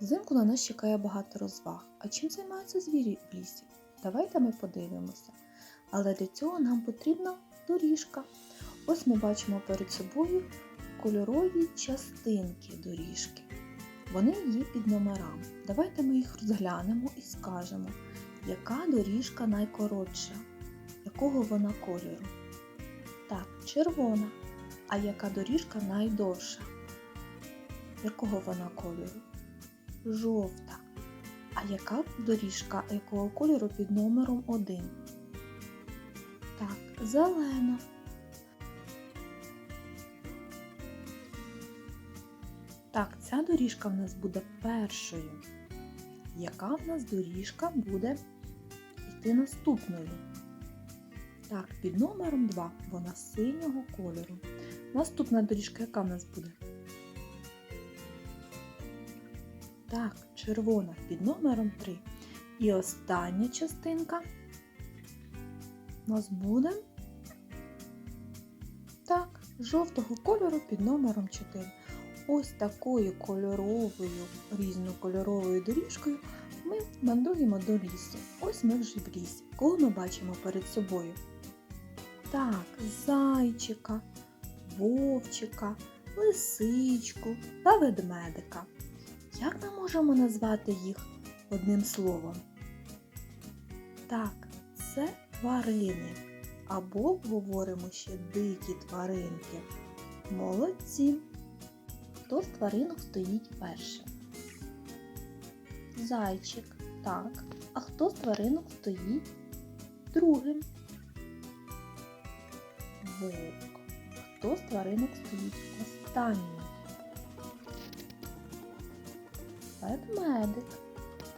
Взимку на нас чекає багато розваг. А чим займаються звірі в лісі? Давайте ми подивимося. Але для цього нам потрібна доріжка. Ось ми бачимо перед собою кольорові частинки доріжки. Вони є під номерами. Давайте ми їх розглянемо і скажемо, яка доріжка найкоротша, якого вона кольору. Так, червона. А яка доріжка найдовша? Якого вона кольору? Жовта. А яка доріжка якого кольору під номером 1? Так, зелена. Так, ця доріжка в нас буде першою. Яка в нас доріжка буде йти наступною? Так, під номером 2 вона синього кольору. Наступна доріжка, яка в нас буде? Так, червона під номером 3. І остання частинка у нас буде так, жовтого кольору під номером 4. Ось такою кольоровою, різнокольоровою доріжкою ми мандруємо до лісу. Ось ми вже в лісі. Кого ми бачимо перед собою? Так, зайчика, вовчика, лисичку та ведмедика. Як ми можемо назвати їх одним словом? Так, це тварини. Або говоримо ще дикі тваринки. Молодці! Хто з тваринок стоїть першим? Зайчик. Так. А хто з тваринок стоїть другим? Вовк. Хто з тваринок стоїть останнім? Ведмедик.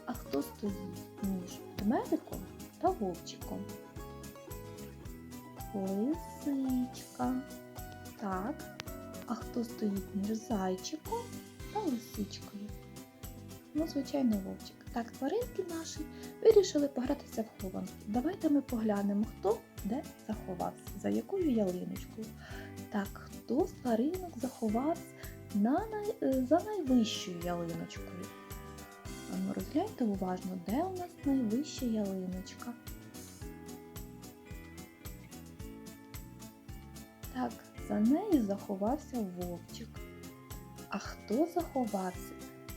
А хто стоїть між ведмедиком та вовчиком? Лисичка. Так. А хто стоїть між зайчиком та лисичкою? Ну, звичайно, вовчик. Так, тваринки наші вирішили погратися в хованки. Давайте ми поглянемо, хто де заховався, за якою ялиночкою. Так, хто з тваринок заховався на е, за найвищою ялиночкою? Ну розгляньте уважно, де у нас найвища ялиночка. Так, за нею заховався вовчик. А хто заховався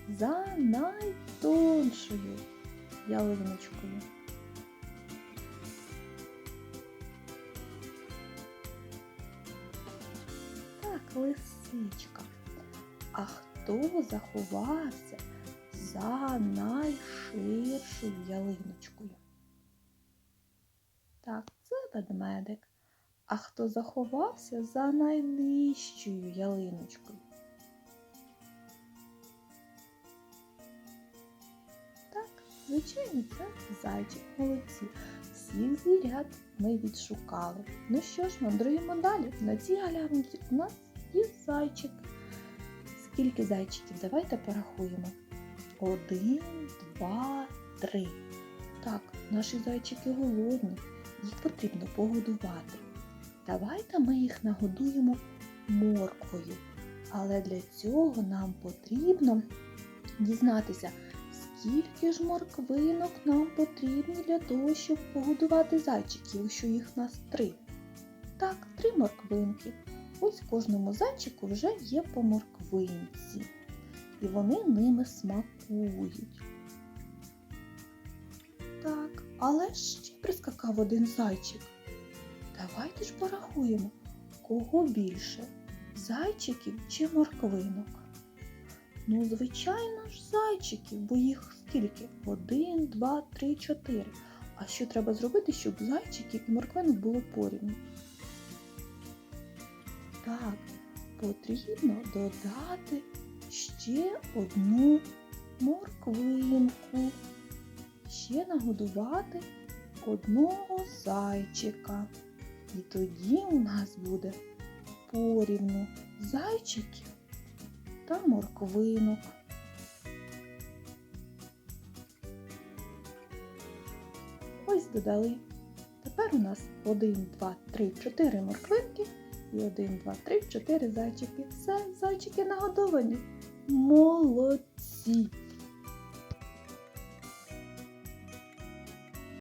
за найтоншою ялиночкою? Так, лисичка. А хто заховався за найширшою ялиночкою? Так, це ведмедик. А хто заховався за найнижчою ялиночкою? Так, звичайно, це зайчик. Молодці. Всіх звірят ми відшукали. Ну що ж, мандруємо далі. На цій галявинці у нас є зайчик. Скільки зайчиків? Давайте порахуємо. Один, два, три. Так, наші зайчики голодні. Їх потрібно погодувати. Давайте ми їх нагодуємо морквою. Але для цього нам потрібно дізнатися, скільки ж морквинок нам потрібно для того, щоб погодувати зайчиків, що їх у нас три. Так, три морквинки. Ось кожному зайчику вже є по морквинці. І вони ними смакують. Так, але ще прискакав один зайчик. Давайте ж порахуємо, кого більше зайчиків чи морквинок. Ну, звичайно ж, зайчиків, бо їх скільки? Один, два, три, чотири. А що треба зробити, щоб зайчиків і морквинок було порівну? Так, потрібно додати ще одну морквинку. Ще нагодувати одного зайчика. І тоді у нас буде порівну зайчиків та морквинок. Ось додали. Тепер у нас 1, 2, 3, 4 морквинки і 1, 2, 3, 4 зайчики. Все, зайчики нагодовані. Молодці!